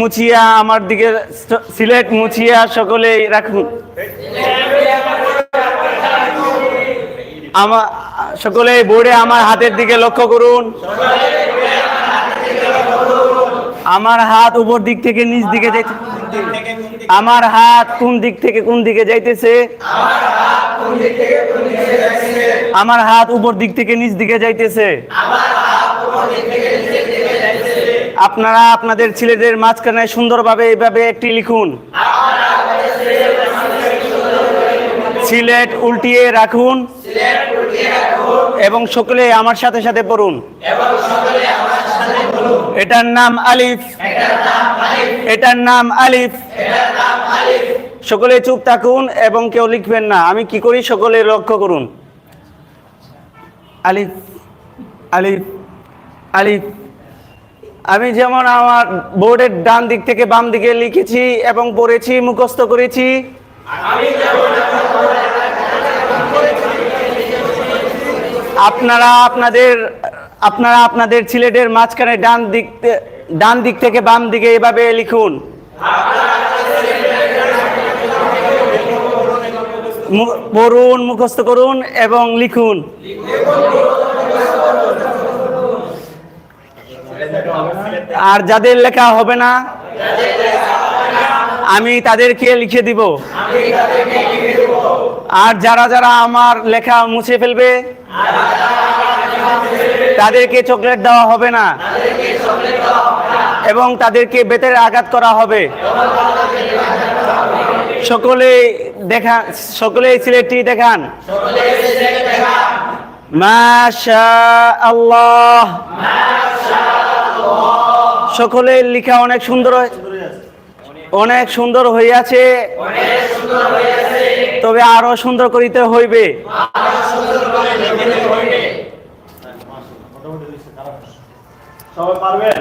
মুছিয়া, আমার দিকে সিলেট মুছিয়া সকলে রাখুন। আমার সকলে বোর্ডে আমার হাতের দিকে লক্ষ্য করুন। আমার হাত উপর দিক থেকে নিচ দিকে যাইতে আমার হাত কোন দিক থেকে কোন দিকে যাইতেছে? আমার হাত উপর দিক থেকে নিচ দিকে যাইতেছে। আপনারা আপনাদের ছেলেদের মাঝখানে সুন্দরভাবে এইভাবে একটি লিখুন। সিলেট উল্টিয়ে রাখুন। এবং সকলে আমার সাথে সাথে পড়ুন। এটার নাম আলিফ। এটার নাম আলিফ। সকলে চুপ থাকুন এবং কেউ লিখবেন না। আমি কি করি? সকলে লক্ষ্য করুন। আলিফ আলিফ আলিফ। আমি যেমন আমার বোর্ডের ডান দিক থেকে বাম দিকে লিখেছি এবং পড়েছি, মুখস্থ করেছি। আপনারা আপনাদের আপনারা আপনাদের ছেলেদের মাঝখানে ডান দিক ডান দিক থেকে বাম দিকে এভাবে লিখুন। পড়ুন, মুখস্থ করুন এবং লিখুন। আর যাদের লেখা হবে না, আমি তাদেরকে লিখে দিব। আর যারা যারা আমার লেখা মুছে ফেলবে, তাদেরকে চকলেট দেওয়া হবে না। এবং তাদেরকে বেতের আঘাত করা হবে। সকলে দেখা, সকলে সিলেটটি দেখান। মাশা আল্লাহ সকলের লিখা অনেক সুন্দর হয়ে- অনেক সুন্দর হইয়াছে। তবে আরও সুন্দর করিতে হইবে। সবাই পারবেন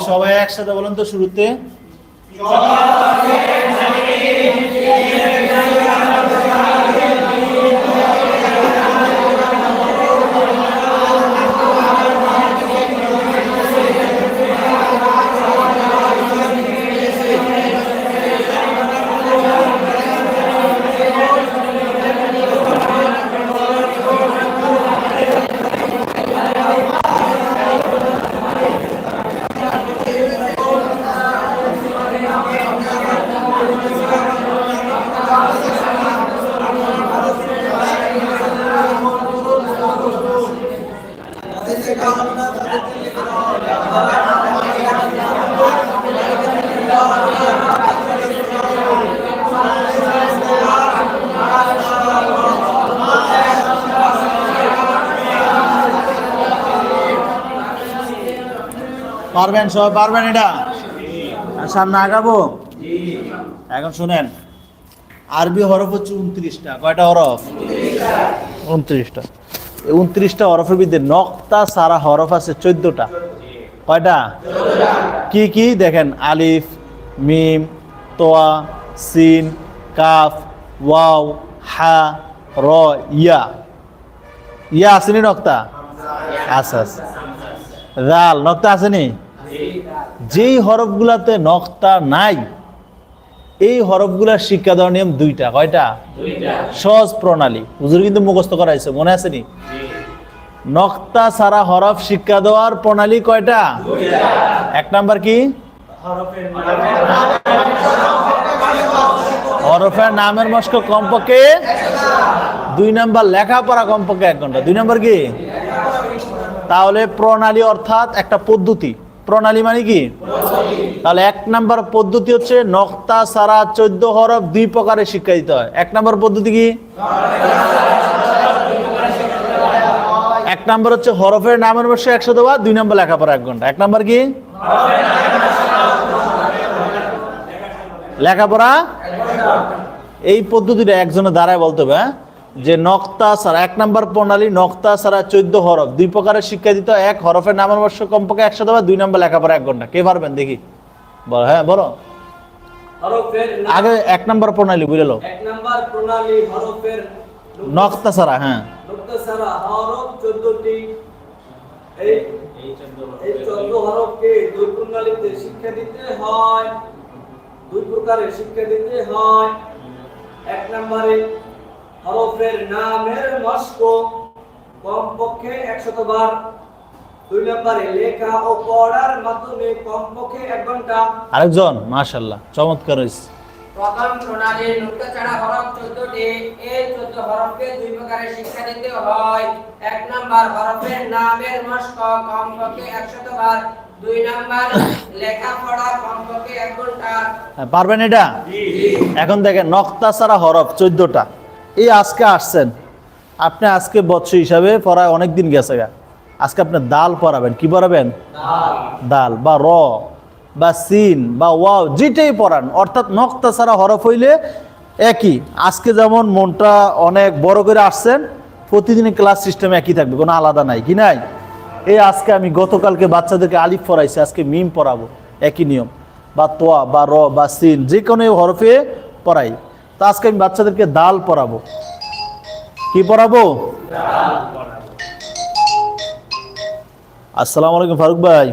সবাই একসাথে বলুন তো শুরুতে। পারবেন সবাই পারবেন এটা? সামনে আগাবো? এখন শুনেন আরবি হরফ হচ্ছে উনত্রিশটা। কয়টা হরফ? উনত্রিশটা। উনত্রিশটা হরফের ভিতরে নক্তা সারা হরফ আছে চোদ্দটা। কয়টা? কি কি? দেখেন আলিফ মিম তোয়া সিন কাফ ওয়াও হা র ইয়া। ইয়া আসেনি নক্তা? আচ্ছা আচ্ছা রাল নক্তা আসেনি যেই হরফগুলাতে নক্তা নাই এই হরফগুলার শিক্ষা দেওয়ার নিয়ম দুইটা কয়টা? সহজ প্রণালী। হুজুর কিন্তু মুখস্থ করাইছে মনে আছে নি? নক্তা সারা হরফ শিক্ষা দেওয়ার প্রণালী কয়টা? এক নাম্বার কি? হরফের নামের মস্ক কমপক্ষে দুই নাম্বার লেখাপড়া কমপক্ষে এক ঘণ্টা। দুই নাম্বার কি? তাহলে প্রণালী অর্থাৎ একটা পদ্ধতি। প্রণালী মানে কি? তাহলে এক নাম্বার পদ্ধতি হচ্ছে নক্তা সারা চোদ্দ হরফ দুই প্রকারে শিক্ষা দিতে হয়। এক নাম্বার পদ্ধতি কি? এক নাম্বার হচ্ছে হরফের নামের বসে একশো দেওয়া দুই নাম্বার লেখাপড়া এক ঘণ্টা। এক নাম্বার কি? লেখাপড়া? এই পদ্ধতিটা একজনে দাঁড়ায় বলতে হবে হ্যাঁ? যে নক্তা সারা এক নাম্বার প্রণালী নক্তা সারা চোদ্দ হরফ। দুই প্রকারের শিক্ষা দিত এক হরফের নামের বর্ষ কমপক্ষে একশো দেওয়া দুই নাম্বার লেখাপড়া এক ঘণ্টা। কে পারবেন? দেখি। বল হ্যাঁ বলো। আগে এক নাম্বার প্রণালী বুঝে লো এক নাম্বার প্রণালী হরফের নক্তা সারা হ্যাঁ। নক্তা ছাড়া হরফ চোদ্দটি। এই এই চোদ্দ হরফকে দুই প্রণালীতে শিক্ষা দিতে হয়। দুই প্রকারের শিক্ষা দিতে হয়। এক নম্বরে হরফের নামের মস্ক কমপক্ষে একশত বার। দুই নম্বরে লেখা ও পড়ার মাধ্যমে কমপক্ষে এক ঘণ্টা। আরেকজন মাশাল্লাহ চমৎকার হয়েছে প্রথম প্রণালীর নুক্তাছাড়া হরফ চোদ্দটি এই চোদ্দ হরফকে দুই প্রকারে শিক্ষা দিতে হয়। এক নাম্বার হরফের নামের মস্ক কমপক্ষে একশত বার। দুই নাম্বার লেখাপড়া কমপক্ষে এক ঘণ্টা। হ্যাঁ, পারবেন এটা? এখন দেখেন নক্তা ছাড়া হরফ চোদ্দটা। এই আজকে আসছেন। আপনি আজকে বৎস হিসাবে পড়ায় অনেক দিন গেছে গা। আজকে আপনি দাল পড়াবেন কি পড়াবেন দাল। বা র বা সিন বা ওয়াও যেটাই পড়ান অর্থাৎ নক্তা ছাড়া হরফ হইলে একই। আজকে যেমন মনটা অনেক বড় করে আসছেন প্রতিদিন ক্লাস সিস্টেম একই থাকবে কোনো আলাদা নাই কি নাই? এই আজকে আমি গতকালকে বাচ্চাদেরকে আলিফ পড়াইছি আজকে মিম পড়াবো একই নিয়ম। বা তোয়া বা র বা সিন যে কোনো হরফে পড়াই তো আজকে আমি বাচ্চাদেরকে দাল পড়াবো কি পড়াবো আসসালামু আলাইকুম, ফারুক ভাই।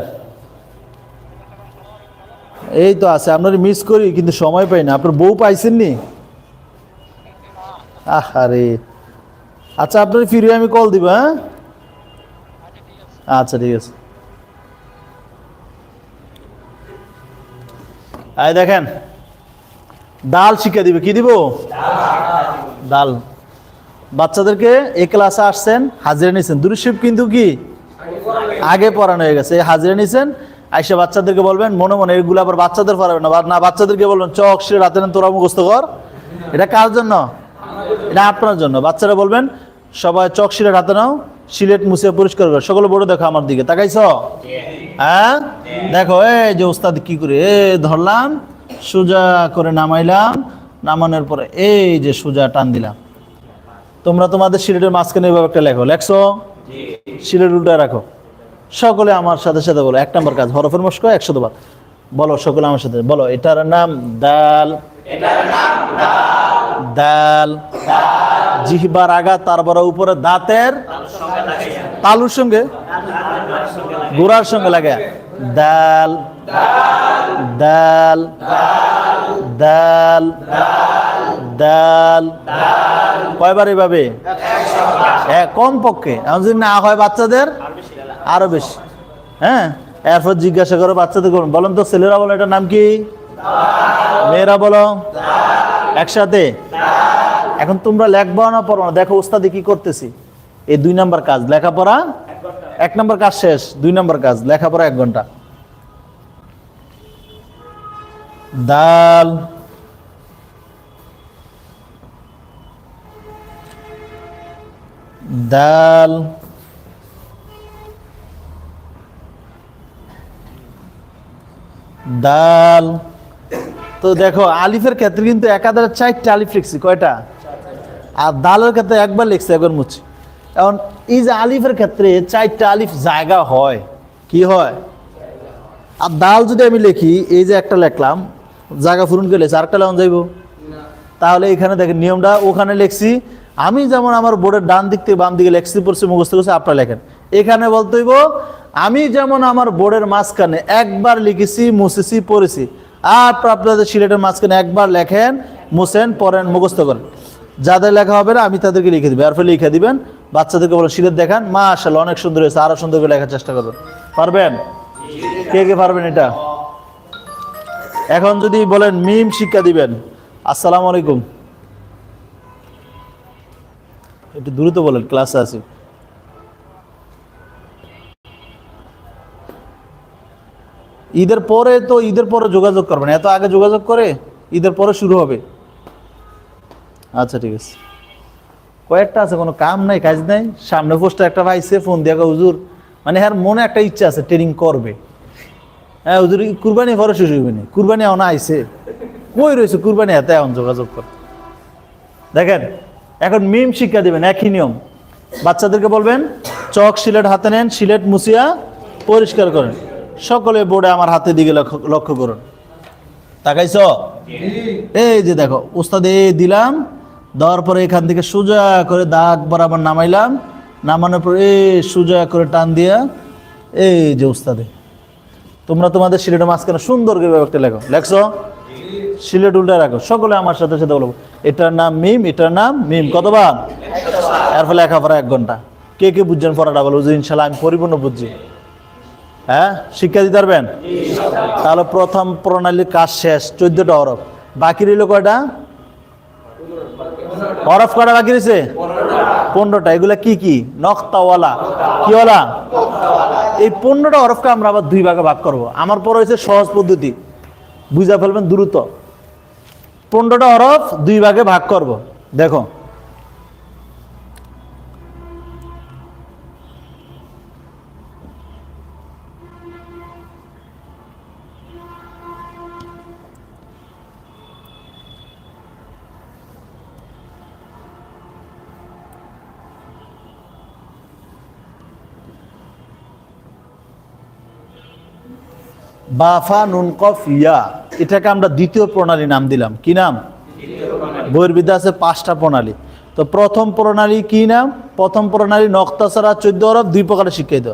এই তো আছে আপনার মিস করি, কিন্তু সময় পাই না। আপনার বউ পাইছেন নি আরে আচ্ছা আপনার ফিরে আমি কল দিব হ্যাঁ? আচ্ছা ঠিক আছে। এই দেখেন ডাল শিক্ষা দিবে, কি দিব? ডাল। বাচ্চাদেরকে এ ক্লাসে আসছেন, হাজিরা নিয়েছেন দুরুশিব কিন্তু কি? আগে পড়ানো হয়ে গেছে। হাজিরা নিয়েছেন আইসা বাচ্চাদেরকে বলবেন, মনে মনে, এগুলো আবার বাচ্চাদের পড়াবেন না। না, বাচ্চাদেরকে বলবেন, চক, সে রাতে তোরা মুখস্থ কর। এটা কার জন্য? এটা আপনার জন্য। বাচ্চারা বলবেন, সবাই চক সিলেট হাতে নাও, সিলেট মুছে পরিষ্কার করো। সকলে বড় দেখো আমার দিকে। তাকাইছ? হ্যাঁ? দেখো, এই যে ওস্তাদ কি করে? এ, ধরলাম। সোজা করে নামাইলাম নামানোর পরে এই যে সোজা টান দিলাম। তোমরা তোমাদের সিলেটের মাঝখানে এভাবে একটা লেখো লেখছো? সিলেট উল্টা রাখো। সকলে আমার সাথে সাথে বলো এক নম্বর কাজ হরফের মস্ক একশো বার বলো সকলে আমার সাথে বলো এটার নাম দাল। দাল। জিহবার আগা তারপরে উপরে দাঁতের তালুর সঙ্গে গোড়ার সঙ্গে লাগে। দাল। দাল দাল দাল কয়বার এভাবে? হ্যাঁ কম পক্ষে এমন যদি না হয় বাচ্চাদের, আরও বেশি। হ্যাঁ? এরপর জিজ্ঞাসা করো বাচ্চাদের করুন বলেন তো, ছেলেরা বলো, এটার নাম কি? মেয়েরা বলো। একসাথে? এখন তোমরা লেখবা না পড়ো না? দেখো ওস্তাদি কি করতেছি। এই দুই নাম্বার কাজ, লেখাপড়া? এক নাম্বার কাজ শেষ, দুই নাম্বার কাজ, লেখাপড়া এক ঘণ্টা। দাল। দাল। দাল। তো দেখো, আলিফের ক্ষেত্রে কিন্তু একাধারে চারটে আলিফ লিখছি, কয়টা? আর দালের ক্ষেত্রে একবার লিখছি, একবার মুছি। এখন এই যে আলিফের ক্ষেত্রে চারটা আলিফ জায়গা হয়, কি হয়? আর দাল যদি আমি লিখি, এই যে একটা লিখলাম জায়গা পূরণ করে লেছি আরেকটা লেখন যাইব। তাহলে এখানে দেখেন নিয়মটা ওখানে লিখছি। আমি যেমন আমার বোর্ডের ডান দিক থেকে বাম দিকে লেখছি পড়ছি মুখস্থ করছি আপনারা লেখেন। এখানে বলতে হইব আমি যেমন আমার বোর্ডের মাঝখানে একবার লিখেছি মুছেছি পড়েছি আর আপনাদের সিলেটের মাঝখানে একবার লেখেন মুছেন পড়েন মুখস্থ করেন। যাদের লেখা হবে না আমি তাদেরকে লিখে দিবি আর ফলে লিখে দিবেন। বাচ্চাদেরকে বলে সিলেট দেখান মা আসলে অনেক সুন্দর হয়েছে আরও সুন্দর করে লেখার চেষ্টা করবেন। পারবেন? কে কে পারবেন এটা? এখন যদি বলেন মিম শিক্ষা দিবেন, আসসালামু আলাইকুম। একটু দ্রুত বলেন, ক্লাসে আছি। ঈদের পরে তো ঈদের পরে যোগাযোগ করবেন, এত আগে যোগাযোগ করে ঈদের পরে শুরু হবে। আচ্ছা ঠিক আছে। কয়েকটা আছে, কোনো কাম নাই, কাজ নাই। সামনে পোস্টে একটা পাইছে, ফোন দিয়া হুজুর মানে হ্যার মনে একটা ইচ্ছা আছে, ট্রেনিং করবে। হ্যাঁ ই কুরবানি পরে শেষ হইবে না। কুরবানি এখন আইছে। কই রয়েছে কুরবানি? হাতে এখন যোগাযোগ কর। দেখেন, এখন মিম শিক্ষা দিবেন, একই নিয়ম। বাচ্চাদেরকে বলবেন, চক সিলেট হাতে নেন, সিলেট মুছিয়া, পরিষ্কার করেন। সকলে বোর্ডে আমার হাতে দিকে লক্ষ্য লক্ষ্য করুন। তাকাইছ? এই যে দেখো, উস্তাদ এই দিলাম, দেওয়ার পরে এখান থেকে সোজা করে দাগ বরাবর নামাইলাম। নামানোর পর এই সোজা করে টান দিয়া, এই যে উস্তাদে। তোমরা তোমাদের সিলেটের মাঝখানে সুন্দর করে ব্যাপারটা লেখো। লেখছো? সিলেট উল্টা রাখো। সকলে আমার সাথে সাথে বলব। এটার নাম মিম, এটার নাম মিম। কতবার? এর ফলে লেখাপড়া এক ঘণ্টা। কে কে বুঝছেন পড়াটা বলো? যে ইনশাল্লাহ আমি পরিপূর্ণ বুঝছি। হ্যাঁ? শিক্ষা দিতে পারবেন? তাহলে প্রথম প্রণালীর কাজ শেষ, চোদ্দটা হরফ। বাকি রইল কয়টা? হরফ কটা বাকি রয়েছে? পনেরোটা। এগুলা কি কি? নক্তাওয়ালা। কিওয়ালা? এই পনেরোটা হরফকে আমরা আবার দুই ভাগে ভাগ করব। আমার পর হয়েছে সহজ পদ্ধতি। বুঝা ফেলবেন, দ্রুত। পনেরোটা হরফ দুই ভাগে ভাগ করব। দেখো। বাফা নুন কফ ইয়া। এটাকে আমরা দ্বিতীয় প্রণালী নাম দিলাম। কি নাম? বহির্বিদ্যা আছে পাঁচটা প্রণালী। তো প্রথম প্রণালী কি নাম? প্রথম প্রণালী নক্তাসারা চোদ্দ অরব দুই প্রকারে শিক্ষিত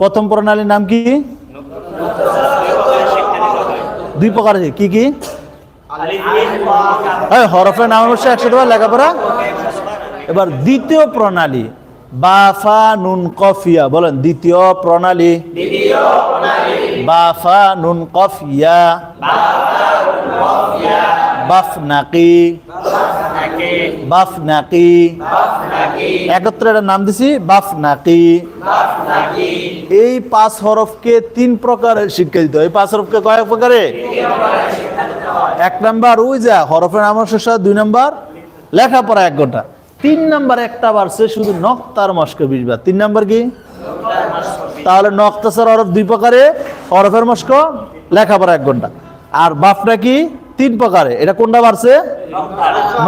প্রথম প্রণালীর নাম কি? দুই প্রকার কি কি? হরফের নাম অবশ্য একশো টাকা লেখাপড়া। এবার দ্বিতীয় প্রণালী বাফা নুন কফিয়া, বলেন, দ্বিতীয় প্রণালী। বাফা নুন কফিয়া। বাফ নাকি বাফ নাকি একত্রে এটার নাম দিছি বাফ নাকি এই পাঁচ হরফকে তিন প্রকারের শিক্ষা দিতে হয়। এই পাঁচ হরফকে কয়েক প্রকারে? এক নাম্বার যা হরফের নাম শেষ দুই নাম্বার। লেখাপড়া এক ঘণ্টা। তিন নাম্বার একটা বাড়ছে, শুধু নক্তার মস্ক বিশ বার তিন নাম্বার কি? তাহলে নক্তাসার হরফ দুই প্রকারে হরফের মস্ক লেখাপড়া এক ঘণ্টা। আর বাপটা কি? তিন প্রকারে। এটা কোনটা বাড়ছে?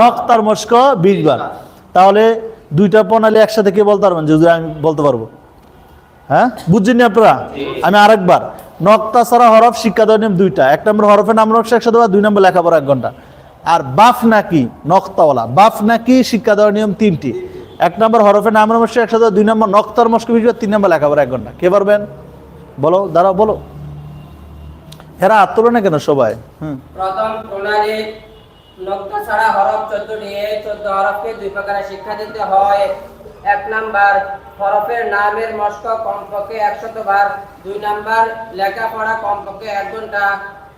নক্তার মস্ক বিশ বার তাহলে দুইটা প্রণালী একসাথে কে বলতে পারবেন? যদি আমি বলতে পারব। হ্যাঁ? বুঝছেন নি আপনারা? আমি আরেকবার। নক্তা ছাড়া হরফ শিক্ষা দেওয়ার নিয়ম দুইটা। এক নম্বর হরফের নাম নকশা একসাথে দুই নম্বর লেখাপড়া এক ঘণ্টা। আর বাফ নাকি নক্তাওয়ালা? বাফ নাকি শিক্ষা দেওয়ার নিয়ম তিনটি। এক নম্বর হরফের নাম নকশা একসাথে দুই নম্বর নক্তার মস্ক বিষয় তিন নম্বর লেখাপড়া এক ঘণ্টা। কে পারবেন? বলো, দাঁড়াও, বলো। হেরা আত্মলো না কেন সবাই? প্রথম হরফ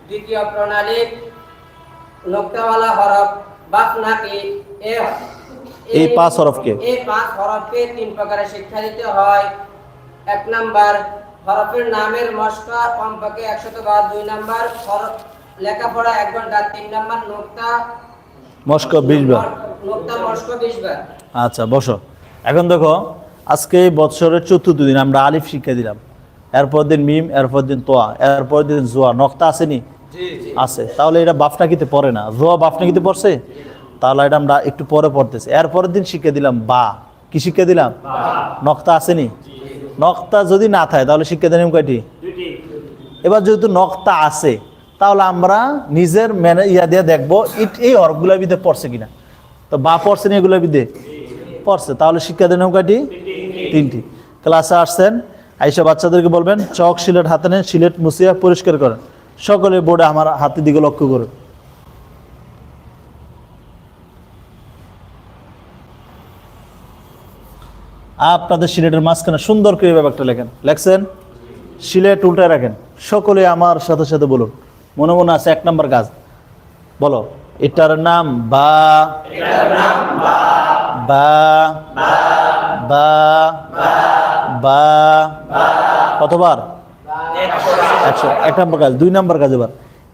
দ্বিতীয় প্রণালী নক্তাওয়ালা হরফ বাস নাকি এই পাঁচ হরফকে? এই পাঁচ হরফকে তিন প্রকারে শিক্ষা দিতে হয়। এক নাম্বার হরফের নামের মস্কা কমপক্ষে একশত বার। দুই নাম্বার হরফ লেখাপড়া এক ঘণ্টা। তিন নাম্বার নোক্তা মস্ক বিশ বার। নোক্তা মস্ক বিশ বার। আচ্ছা বসো। এখন দেখো আজকে বৎসরের চতুর্থ দিন আমরা আলিফ শিক্ষা দিলাম। এরপর দিন মিম এরপর দিন তোয়া এরপর দিন জোয়া। নক্তা আসেনি আছে। তাহলে এটা বাফনাকিতে পড়ে না। জোয়া বাফনাকিতে পড়ছে? তাহলে এটা আমরা একটু পরে পড়তেছি। এরপরের দিন শিক্ষা দিলাম বা। কি শিক্ষা দিলাম? নক্তা আসেনি? নক্তা যদি না থাকে তাহলে শিক্ষা দিলাম কয়টি? এবার যেহেতু নক্তা আছে তাহলে আমরা নিজের মেনে ইয়া দিয়ে দেখব ইট- এই হরফগুলোর ভিতরে পড়ছে কিনা। তো বা পড়ছে না এগুলোর ভিতরে? পড়ছে। তাহলে শিক্ষা দেন কয়টি? তিনটি। ক্লাসে আসছেন আইসা বাচ্চাদেরকে বলবেন চক সিলেট হাতে নেন সিলেট মুছিয়া পরিষ্কার করেন। সকলে বোর্ডে আমার হাতের দিকে লক্ষ্য করুন আপনাদের সিলেটের মাঝখানে সুন্দর করে ব্যাপারটা লেখেন লেখছেন সিলেট উল্টায় রাখেন সকলে আমার সাথে সাথে বলুন মনে মনে আছে এক নম্বর কাজ বলো এটার নাম বা বা বা বা কতবার একশো এক নম্বর কাজ, দুই নম্বর কাজ এবার।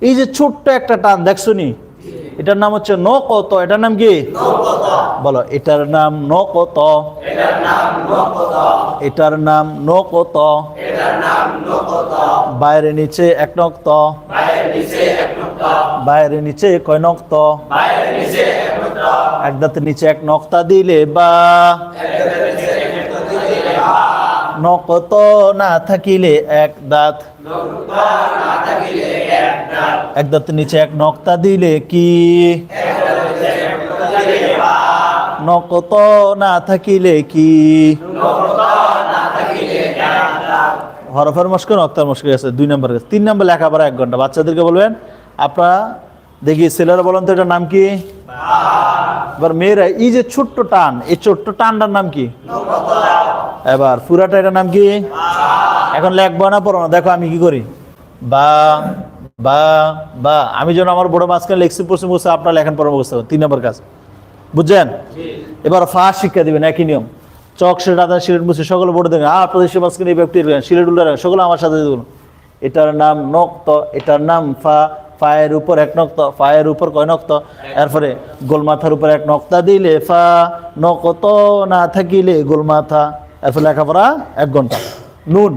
এই যে ছোট্ট একটা টান, দেখছ নি? এটার নাম হচ্ছে ন কত এটার নাম কি? বলো, এটার নাম ন কত এটার নাম ন কত বাইরে নিচে এক নক্ত। বাইরে নিচে কয় নক্ত? এক নিচে এক নক্তা দিলে বা নকত না থাকিলে এক দাঁত। এক দাঁতের নিচে এক নক্তা দিলে কি? নকত না থাকিলে কি? হরফের মস্ক নক্তার মস্ক আছে, দুই নম্বর কাজ তিন নম্বর লেখাপড়া এক ঘণ্টা। বাচ্চাদেরকে বলবেন, আপনারা দেখি, ছেলেরা বলেন তো এটার নাম কি? এবার মেয়েরা, এই যে ছোট্ট টান, এই ছোট্ট টানটার নাম কি? এবার পুরাটা এটার নাম কি? এখন লেখবো না পড়ো না। দেখো আমি কি করি। বা বা বা। আমি যেন আমার বড় মাঝখানে লেখছি, পড়ছি বসে আপনার লেখান মুখস্থ করুন। তিন নম্বর কাজ। বুঝছেন? এবার ফাঁস শিক্ষা দিবেন, একই নিয়ম। চক, সিলেট আদা সিলেট মুছে সকলে বড় দেবেন। আর প্রদেশ মাঝখানে এই ব্যক্তি সিলেট উল্টা রাখেন সকলে আমার সাথে দেখুন এটার নাম নক্ত, এটার নাম ফা ফায়ের উপর এক নক্ত, ফায়ের উপর কয় নক্ত? এরপরে গোলমাথার উপর এক নক্তা দিলে, ফা নকত না থাকিলে গোলমাথা। এরপরে লেখাপড়া এক ঘণ্টা। নুন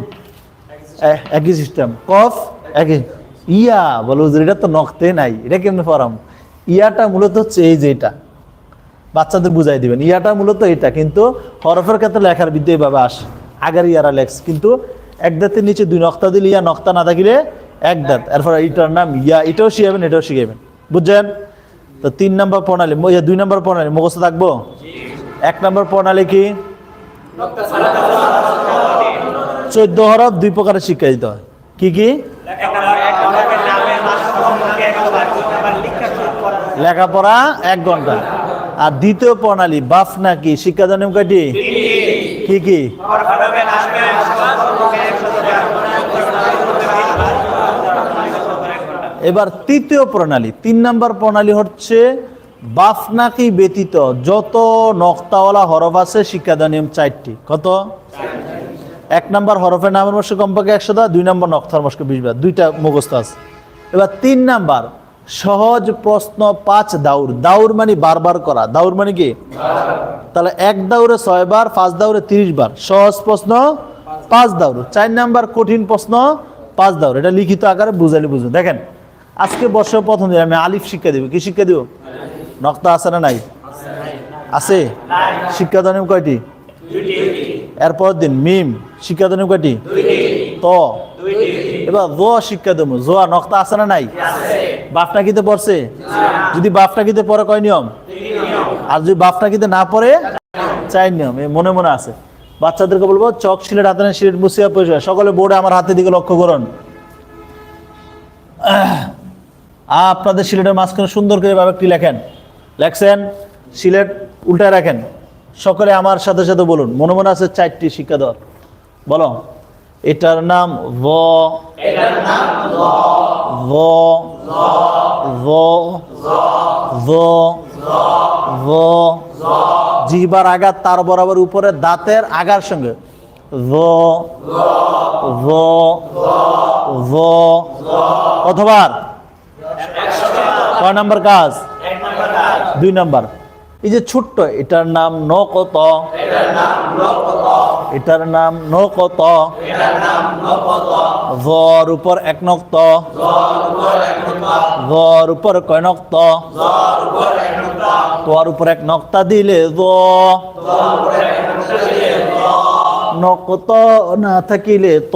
একই সিস্টেম কফ, একই। ইয়া, বলো এটা তো নক্তে নাই, এটা কেমনে পড়াম ইয়াটা মূলত হচ্ছে এই যে এটা। বাচ্চাদের বুঝাই দিবেন, ইয়াটা মূলত এটা, কিন্তু হরফের ক্ষেত্রে লেখার বিদ্যা এইভাবে আসে। আগের ইয়ারা লেখস কিন্তু এক দাঁতের নিচে দুই নক্তা দিলে, ইয়া নক্তা না থাকিলে এক দাঁত। এরপর এটার নাম ইয়া, এটাও শিখাবেন এটাও শিখাবেন। বুঝছেন? তো তিন নম্বর প্রণালী দুই নম্বর প্রণালী, মুখস্থ থাকব? এক নম্বর প্রণালী কি? চোদ্দ হরফ, দুই প্রকারের শিক্ষা দিতে হয়। কি কি? লেখাপড়া এক ঘণ্টা। আর দ্বিতীয় প্রণালী বাফ নাকি শিক্ষা জানেন কয়টি কি কি? এবার তৃতীয় প্রণালী। তিন নাম্বার প্রণালী হচ্ছে বাফনাকি ব্যতীত যত নক্তাওয়ালা হরফ আছে শিক্ষাদান নিয়ম চারটি। কত? এক নম্বর হরফের নামের মস্ক কমপক্ষে একশো দা দুই নম্বর নক্তার মস্ক বিশ বার দুইটা মুখস্থ আছে। এবার তিন নাম্বার সহজ প্রশ্ন পাঁচ দাউর। দাউর মানে বারবার করা। দাউর মানে কি? তাহলে এক দাউরে ছয় বার পাঁচ দাউরে তিরিশ বার। সহজ প্রশ্ন পাঁচ দাউর। চার নাম্বার কঠিন প্রশ্ন পাঁচ দাউর। এটা লিখিত আকারে বুঝালি বুঝুন দেখেন আজকে বর্ষের প্রথম দিন, আমি আলিফ শিক্ষা দিব। কি শিক্ষা দিব? নক্তা আছে না নাই? আছে। শিক্ষা শিক্ষাদানের কয়টি? এরপর দিন, মিম। শিক্ষা শিক্ষাদানের কয়টি? ত। এবার জ শিক্ষা দেবো। জোয়া নক্তা আছে না নাই? বাপটা কিতে পড়ছে? যদি বাপটা কিতে পড়ে, কয় নিয়ম? আর যদি বাপটা কিতে না পড়ে চাই নিয়ম। এ মনে মনে আছে। বাচ্চাদেরকে বলব, চক সিলেট, হাতে সিলেট মুসিয়া পরিষ্কার সকলে বোর্ডে আমার হাতের দিকে লক্ষ্য করুন। আপনাদের সিলেটের মাঝখানে সুন্দর করে একটি লেখেন। লেখছেন সিলেট উল্টায় রাখেন। সকলে আমার সাথে সাথে বলুন মনে মনে আছে চারটি শিক্ষা দেওয়ার? বলো। এটার নাম ভ। ভ। ভ। ভ। ভ। জিহবার আঘাত তার বরাবর উপরে দাঁতের আগার সঙ্গে। ভ। ভ। ভ। কতবার কয় নাম্বার কাজ? দুই নাম্বার। এই যে ছোট্ট এটার নাম ন কত এটার নাম ন কত ভর উপর এক নক্ত। ভর উপর কয় নক্ত? তোয়ার উপর এক নক্তা দিলে জ নকত না থাকিলে ত।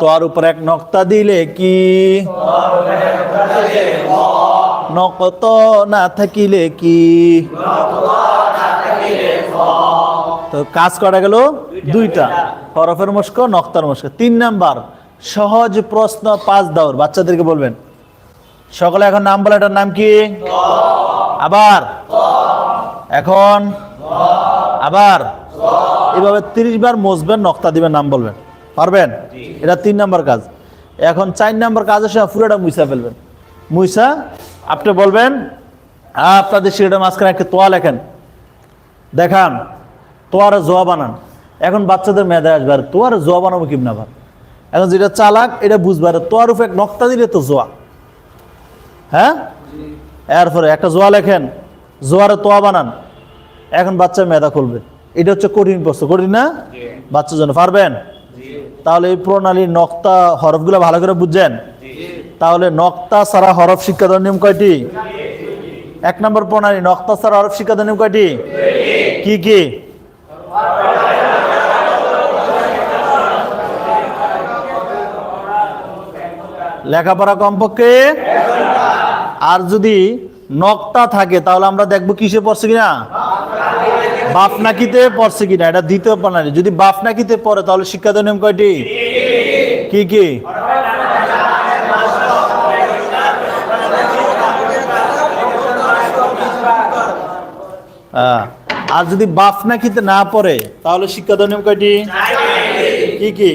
তোয়ার উপর এক নক্তা দিলে কি? নকত না থাকিলে কি? তো কাজ করা গেল দুইটা। হরফের মস্ক, নক্তার মস্ক। তিন নাম্বার, সহজ প্রশ্ন পাঁচ দাওর বাচ্চাদেরকে বলবেন। সকলে এখন নাম বলে, এটার নাম কি? আবার। এখন আবার এভাবে তিরিশ বার মজবেন নক্তা দিবেন নাম বলবেন। পারবেন? এটা তিন নাম্বার কাজ। এখন চার নাম্বার কাজের সময় পুরোটা মুইসা ফেলবেন। মুইসা আপনি বলবেন "আহ, আপনাদের সিলেটের মাঝখানে একটা তোয়া লেখেন। দেখান তোয়ার জোয়া বানান এখন বাচ্চাদের মেধা আসবে আর তোয়ার জোয়া বানাবো কিমনা ভাব এখন যেটা চালাক এটা বুঝবে আর তোয়ার উপরে এক নক্তা দিলে তো জোয়া। হ্যাঁ? এরপরে একটা জোয়া লেখেন জোয়ারে তোয়া বানান। এখন বাচ্চা মেধা খুলবে। এটা হচ্ছে কঠিন প্রশ্ন। কঠিন না? বাচ্চার জন্য। পারবেন? তাহলে এই প্রণালীর নক্তা হরফগুলো ভালো করে বুঝছেন? তাহলে নক্তা ছাড়া হরফ শিক্ষা দেওয়ার নিয়ম কয়টি? এক নম্বর প্রণালী নক্তা ছাড়া হরফ শিক্ষা দেওয়ার নিয়ম কয়টি? কি কি? লেখাপড়া কমপক্ষে? আর যদি নক্তা থাকে তাহলে আমরা দেখব কিসে পড়ছে কিনা? বাপ নাকিতে পড়ছে কিনা? এটা দ্বিতীয় প্রণালী। যদি বাপ নাকিতে পড়ে, তাহলে শিক্ষাদান নিয়ম কয়টি? কি কি। আর যদি বাপ নাকিতে না পড়ে, তাহলে শিক্ষাদান নিয়ম কয়টি? কি কি?